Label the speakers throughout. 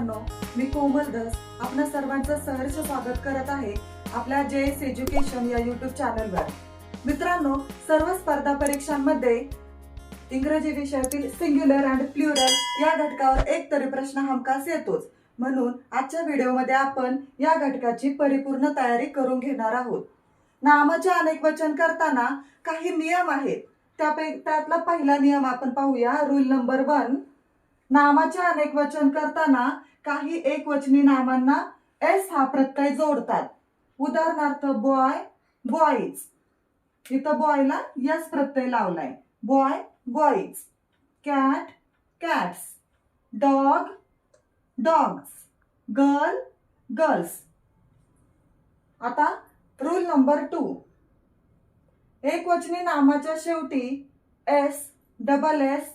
Speaker 1: मित्रांनो मी कोमल दस आपल्या सर्वांचं सहर्ष स्वागत करत आहे आपल्या जे एस एज्युकेशन या युट्यूब चॅनलवर मित्रांनो सर्व स्पर्धा परीक्षांमध्ये इंग्रजी विषयातील सिंग्युलर अँड प्लुरल या घटकावर एक तरी प्रश्न हमखास येतोच. म्हणून आजच्या व्हिडिओमध्ये आपण या घटकाची परिपूर्ण तयारी करून घेणार आहोत. नामाचे अनेक वचन करताना काही नियम आहेत. त्यापैकी त्यातला पहिला नियम आपण पाहूया. रूल नंबर वन नामाचे अनेक वचन करताना काही एकवचनी नामांना एस हा प्रत्यय जोडतात. उदाहरणार्थ बॉय बॉईज इथं बॉयला यस प्रत्यय लावलाय. Boy boys cat cats dog dogs girl girls आता रूल नंबर टू एकवचनी नामाच्या शेवटी S double S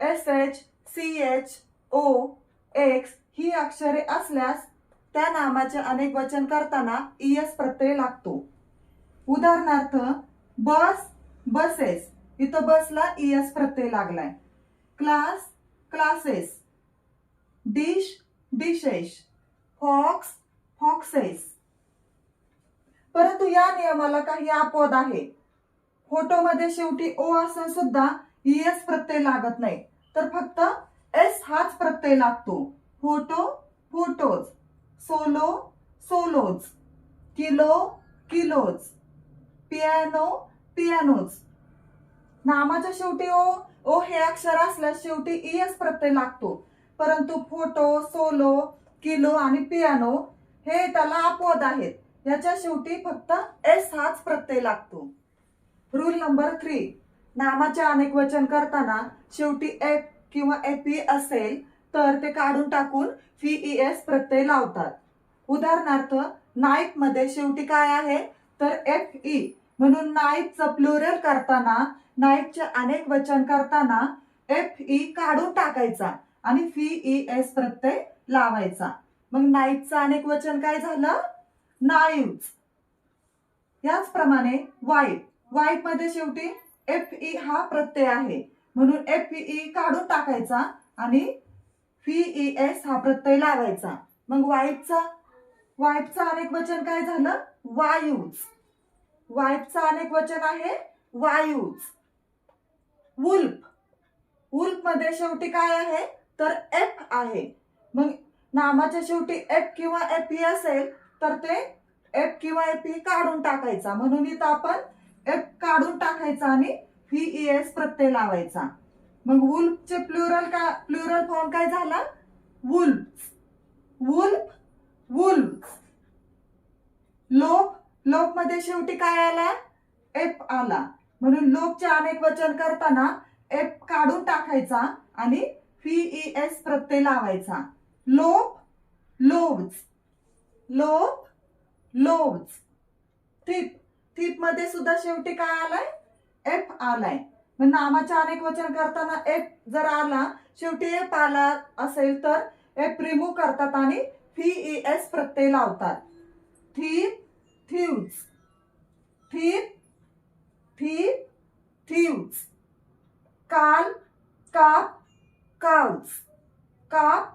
Speaker 1: S H C H O X ही अक्षरे असल्यास त्या नामाचे अनेक वचन करताना ईएस प्रत्यय लागतो. उदाहरणार्थ बस बसेस इथं बसला ईएस प्रत्यय लागलाय. Class classes. Dish dishes. Fox foxes. परंतु या नियमाला काही अपवाद आहे. फोटोमध्ये शेवटी ओ असून सुद्धा एस प्रत्यय लागत नाही. तर फक्त एस हाच प्रत्यय लागतो. Photo photos. Solo solos. Kilo kilos. Piano pianos. नामाच्या शेवटी ओ ओ हे अक्षर असल्यास शेवटी ईएस प्रत्यय लागतो. परंतु फोटो सोलो किलो आणि पियानो हे त्याला अपवाद आहेत. याच्या शेवटी फक्त एस हाच प्रत्यय लागतो. रूल नंबर थ्री नामाचे अनेक वचन करताना शेवटी एफ किंवा एपी असेल तर ते काढून टाकून एस प्रत्यय लावतात. उदाहरणार्थ नाईफमध्ये शेवटी काय आहे? तर एफ ई म्हणून नाईफचं प्लुरल करताना नाईफचे अनेक वचन करताना एफ ई काढून टाकायचा आणि फी एस प्रत्यय लावायचा. मग नाईफचं अनेक वचन काय झालं? नाईव्ज. याचप्रमाणे वाईफ वाईफमध्ये शेवटी एफ ई हा प्रत्यय आहे. म्हणून एफ ई काढून टाकायचा आणि फी एस हा प्रत्यय लावायचा. मग वाईपचा वाईटचं अनेक वचन काय झालं? वायूज वाईटचं अनेक वचन आहे? वायूच. वुल्फ वुल्फमध्ये शेवटी काय आहे? तर एफ आहे. मग नामाच्या शेवटी एफ किंवा एफ ई असेल तर ते एफ किंवा एफ ई काढून टाकायचा. म्हणून इथं आपण एफ काढून टाकायचा आणि व्ही एस प्रत्यय लावायचा. मग वुल्फचे प्लुरल का प्लुरल फॉर्म काय झाला? वुल्फ वुल्फ वुल्फ लोप लोपमध्ये शेवटी काय आला? एफ आला. म्हणून लोपचे अनेक वचन करताना एप काढून टाकायचा आणि व्ही एस प्रत्यय लावायचा. लोप लोव्ज. लोप लोव्ज. थिप थिपमध्ये सुद्धा शेवटी काय आलाय? एफ आलाय. नामाचे अनेक वचन करताना एफ जर आला शेवटी एफ आला असेल तर एफ रिमूव्ह करतात आणि फी एस प्रत्यय लावतात. थीप थ्यूज थी थीप थ्यूज काल काप काउज. काप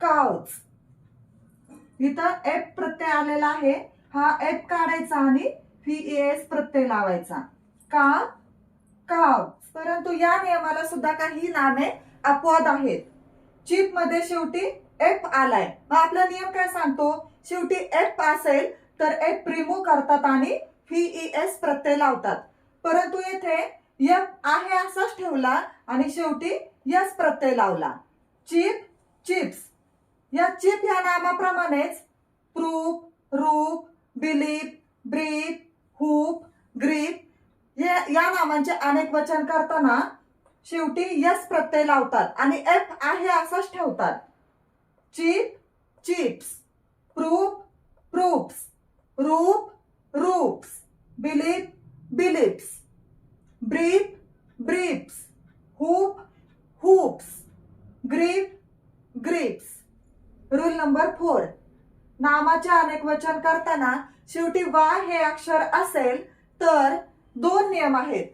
Speaker 1: काउज. इथं एप प्रत्यय आलेला आहे. हा एप काढायचा आणि व्ही एस प्रत्यय लावायचा. का? काव परंतु या नियमाला सुद्धा काही नामे अपवाद आहेत. चिपमध्ये शेवटी एफ आलाय. मग आपला नियम काय सांगतो? शेवटी एफ असेल तर एफ रिमूव्ह करतात आणि व्ही एस प्रत्यय लावतात. परंतु येथे एफ आहे असाच ठेवला आणि शेवटी यस प्रत्यय लावला. चिप चिप्स या चिप या नामाप्रमाणेच proof roof belief brief hoop grip हे या नामांचे अनेक वचन करताना शेवटी यस प्रत्यय लावतात आणि एफ आहे असंच ठेवतात. Chip chips proof proofs roof roofs belief beliefs brief briefs hoof hoofs grief griefs rule number four नामाचे अनेक वचन करताना शेवटी वा हे अक्षर असेल तर दोन नियम आहेत.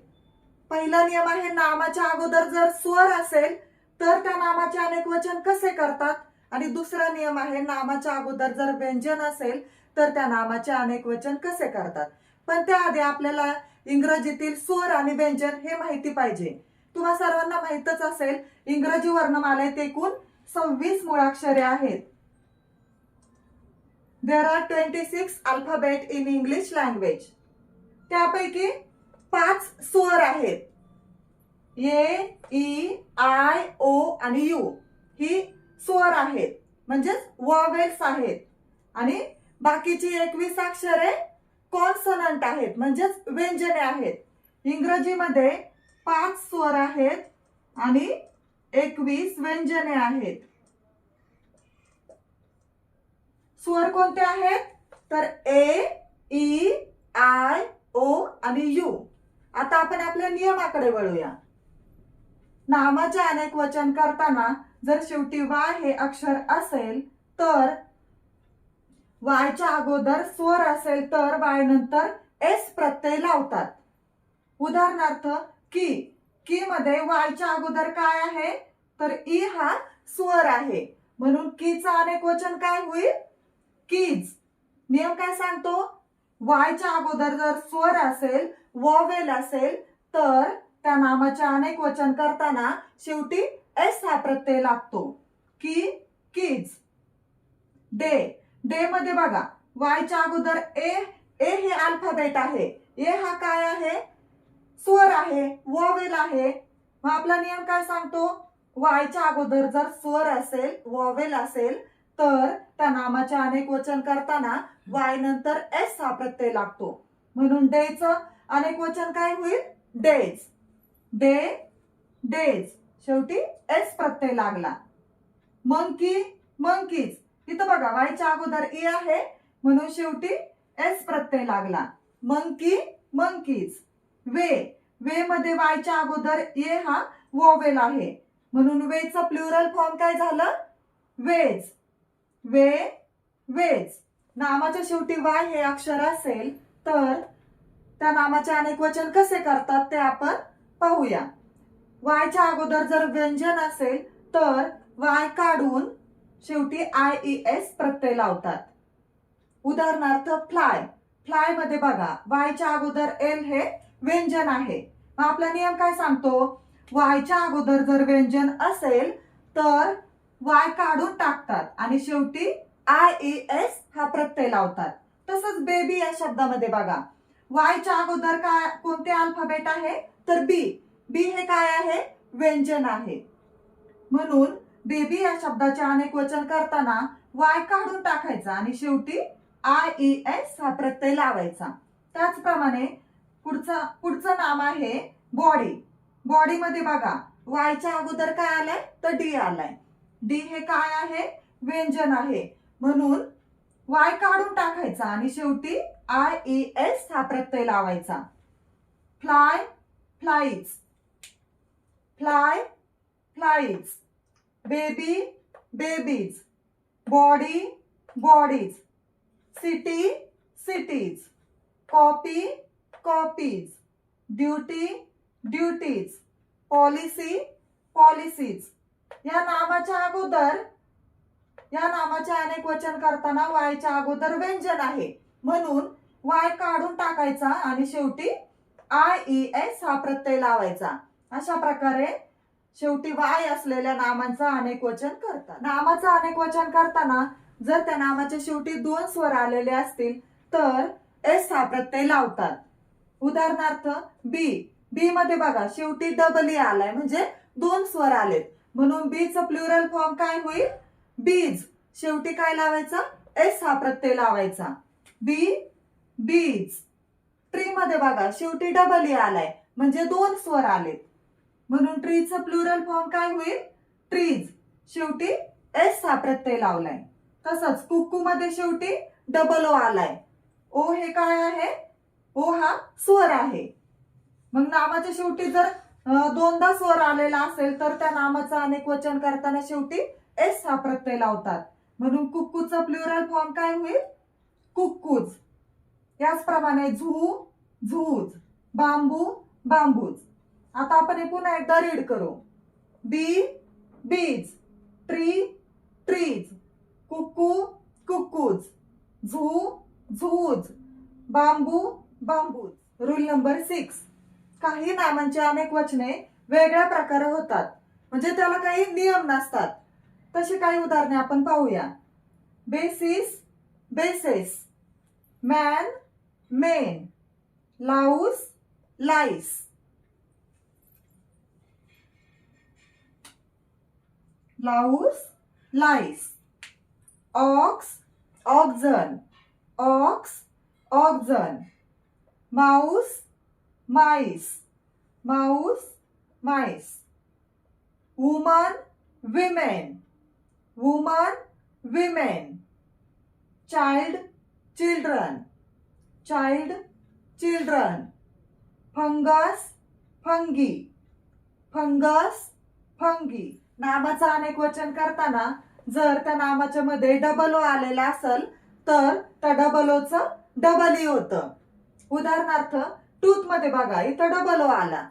Speaker 1: पहिला नियम आहे नामाच्या अगोदर जर स्वर असेल तर त्या नामाचे अनेक वचन कसे करतात? आणि दुसरा नियम आहे नामाच्या अगोदर जर व्यंजन असेल तर त्या नामाचे अनेक वचन कसे करतात? पण त्याआधी आपल्याला इंग्रजीतील स्वर आणि व्यंजन हे माहिती पाहिजे. तुम्हा सर्वांना माहितच असेल इंग्रजी वर्णमालेत एकूण सव्वीस मुळाक्षरे आहेत. There are twenty six alphabet in English language त्यापैकी पाच स्वर आहेत. ए ई आय ओ आणि यू ही स्वर आहेत. म्हणजेच वॉवेल्स आहेत. आणि बाकीची एकवीस अक्षरे कॉन्सनंट आहेत. म्हणजेच व्यंजने आहेत. इंग्रजीमध्ये पाच स्वर आहेत आणि एकवीस व्यंजने आहेत. स्वर कोणते आहेत? तर ए ई आय ओ आणि यू. आता आपण आपल्या नियमाकडे वळूया. नामाचे अनेक वचन करताना जर शेवटी वाय हे अक्षर असेल तर वायच्या अगोदर स्वर असेल तर वाय नंतर एस प्रत्यय लावतात. उदाहरणार्थ की. की मध्ये वायच्या अगोदर काय आहे? तर ई हा स्वर आहे. म्हणून कीचं अनेक वचन काय होईल? कीज. नियम काय सांगतो? वायच्या अगोदर जर स्वर असेल वॉवेल असेल तर त्या नामाचे अनेक वचन करताना शेवटी एस हा प्रत्यय लागतो. की कीज. डे. डे मध्ये बघा वायच्या अगोदर ए ए हे अल्फाबेट आहे. ए हा काय आहे? स्वर आहे वॉवेल आहे. मग आपला नियम काय सांगतो? वायच्या अगोदर जर स्वर असेल वॉवेल असेल तर त्या नामाचे अनेक वचन करताना वाय नंतर एस हा प्रत्यय लागतो. म्हणून डेचं अनेक वचन काय होईल? डेज. Day days. शेवटी एस प्रत्यय लागला. Monkey monkeys. इथं बघा वायच्या अगोदर ए आहे म्हणून शेवटी एस प्रत्यय लागला. Monkey monkeys. वे. वे मध्ये वायच्या अगोदर ए हा वॉवेल आहे. म्हणून वेचं प्लुरल फॉर्म काय झालं? वेज. Way ways. नामाच्या शेवटी वाय हे अक्षर असेल तर त्या नामाचे अनेक वचन कसे करतात ते आपण पाहूया. वायच्या अगोदर जर व्यंजन असेल तर वाय काढून शेवटी आय ई एस प्रत्यय लावतात. उदाहरणार्थ फ्लाय. फ्लायमध्ये बघा वायच्या अगोदर एल हे व्यंजन आहे. मग आपला नियम काय सांगतो? वायच्या अगोदर जर व्यंजन असेल तर वाय काढून टाकतात आणि शेवटी आय ई एस हा प्रत्यय लावतात. तसंच बेबी या शब्दामध्ये बघा वायच्या अगोदर काय कोणते अल्फाबेट आहे? तर बी बी हे काय आहे? व्यंजन आहे. म्हणून बेबी या शब्दाचे अनेक वचन करताना वाय काढून टाकायचा आणि शेवटी आय ई एस हा प्रत्यय लावायचा. त्याचप्रमाणे पुढचं पुढचं नाम आहे बॉडी बॉडीमध्ये बघा वायच्या अगोदर काय आलंय? तर डी आलाय. डी हे काय आहे? व्यंजन आहे. म्हणून वाय काढून टाकायचा आणि शेवटी आय ई एस हा प्रत्यय लावायचा. Fly flies fly flies baby babies body bodies city cities copy copies duty duties policy policies या नामाच्या अगोदर या नामाचे अनेक वचन करताना वायच्या अगोदर व्यंजन आहे. म्हणून वाय काढून टाकायचा आणि शेवटी आय ई एस हा प्रत्यय लावायचा. अशा प्रकारे शेवटी वाय असलेल्या नामांचं अनेक वचन करतात. नामाचं अनेक वचन करताना जर त्या नामाच्या शेवटी दोन स्वर आलेले असतील तर एस हा प्रत्यय लावतात. उदाहरणार्थ बी. बी मध्ये बघा शेवटी डबल ई e आलाय म्हणजे दोन स्वर आलेत. म्हणून बीचं प्लुरल फॉर्म काय होईल? बीज शेवटी काय लावायचा? एस हा प्रत्यय लावायचा. बी बीज ट्री मध्ये बघा शेवटी डबल ई आलाय. म्हणजे दोन स्वर आलेत. म्हणून ट्रीचं प्लुरल फॉर्म काय होईल? ट्रीज शेवटी एस हा प्रत्यय लावलाय. तसंच कुक्कू मध्ये शेवटी डबल ओ आलाय. ओ हे काय आहे? ओ हा स्वर आहे. मग नामाच्या शेवटी जर दोनदा स्वर आलेला असेल तर त्या नामाचं अनेक वचन करताना शेवटी एस हा प्रत्यय लावतात. म्हणून कुक्कूचं प्लुरल फॉर्म काय होईल? कुक्कूज. याचप्रमाणे झू झूज. बांबू बांबूज. आता आपण हे पुन्हा एकदा रीड करू. Bee bees. Tree trees. Cuckoo cuckoos. Zoo zoos. Bamboo bamboos. Rule number six काही नामांची अनेक वचने वेगळ्या प्रकारे होतात. म्हणजे त्याला काही नियम नसतात. तशी काही उदाहरणे आपण पाहूया. Basis bases man, men, louse, lice, Louse, lice, Ox, oxen, ox, oxen. Mouse, mice, mouse, mice. Woman, women, woman, women. Child, children. Child children. Fungus fungi, fungus fungi. नामाचं अनेक वचन करताना जर त्या नामाच्या मध्ये डबल ओ आलेला असेल तर त्या डबल ओचं डबल ई होतं. उदाहरणार्थ टूथमध्ये बघा इथं डबल ओ आला.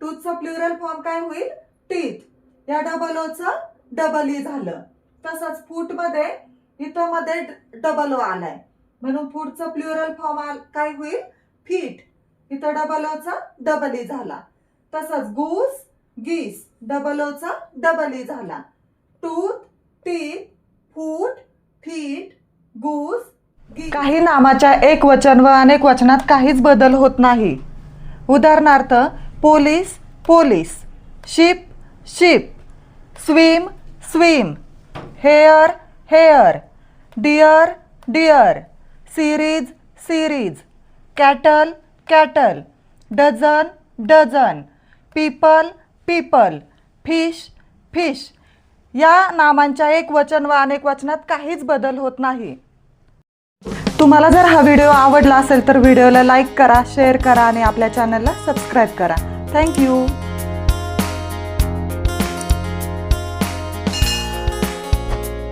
Speaker 1: टूथचं प्लुरल फॉर्म काय होईल? टीथ या डबल ओचं डबल ई झालं. तसंच फूटमध्ये इथं मध्ये डबल ओ आलाय. म्हणून फूटचं प्लुरल फॉर्म काय होईल? फीट इथं डबल ओचा डबल ई झाला. तसंच गूस गीस डबल ओचा डबल ई झाला. Tooth teeth foot feet goose काही नामाच्या एक वचन व अनेक वचनात काहीच बदल होत नाही. उदाहरणार्थ police police. Sheep sheep swim swim hair hair deer deer series series. Cattle cattle. Dozen dozen. People people. Fish fish. या नामांच्या एक वचन व अनेक वचनात काहीच बदल होत नाही. तुम्हाला जर हा व्हिडिओ आवडला असेल तर व्हिडिओला लाईक करा शेअर करा आणि आपल्या चॅनलला सबस्क्राईब करा. थँक्यू